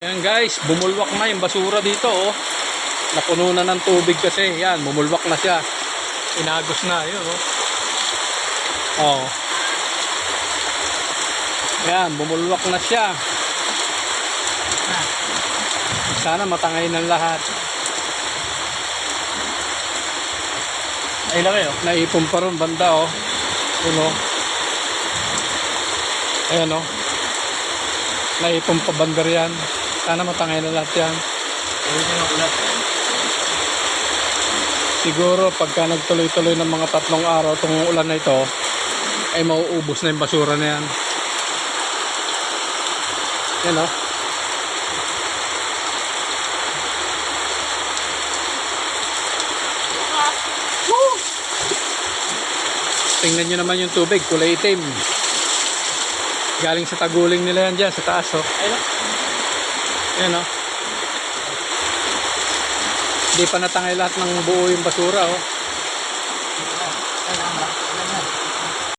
Ayan guys, bumulwak na yung basura dito oh. Napuno na ng tubig kasi. Yan, bumulwak na siya. Inagos na, yun oh. Oh. Yan, bumulwak na siya. Sana matangay ng lahat. Ay, laki oh. Naipon pa ron banda oh. Yun oh. Ayan oh. Naipon pa banda riyan. Sana matangay na lahat yan. Siguro pagka nagtuloy-tuloy ng mga tatlong araw itong ulan na ito, ay mauubos na yung basura na yan. Yan o. Tingnan nyo naman yung tubig, kulay itim. Galing sa taguling nila yan dyan, sa taas o. Ay, lang. Yan o. Hindi pa natangay lahat ng buo yung basura oh. o.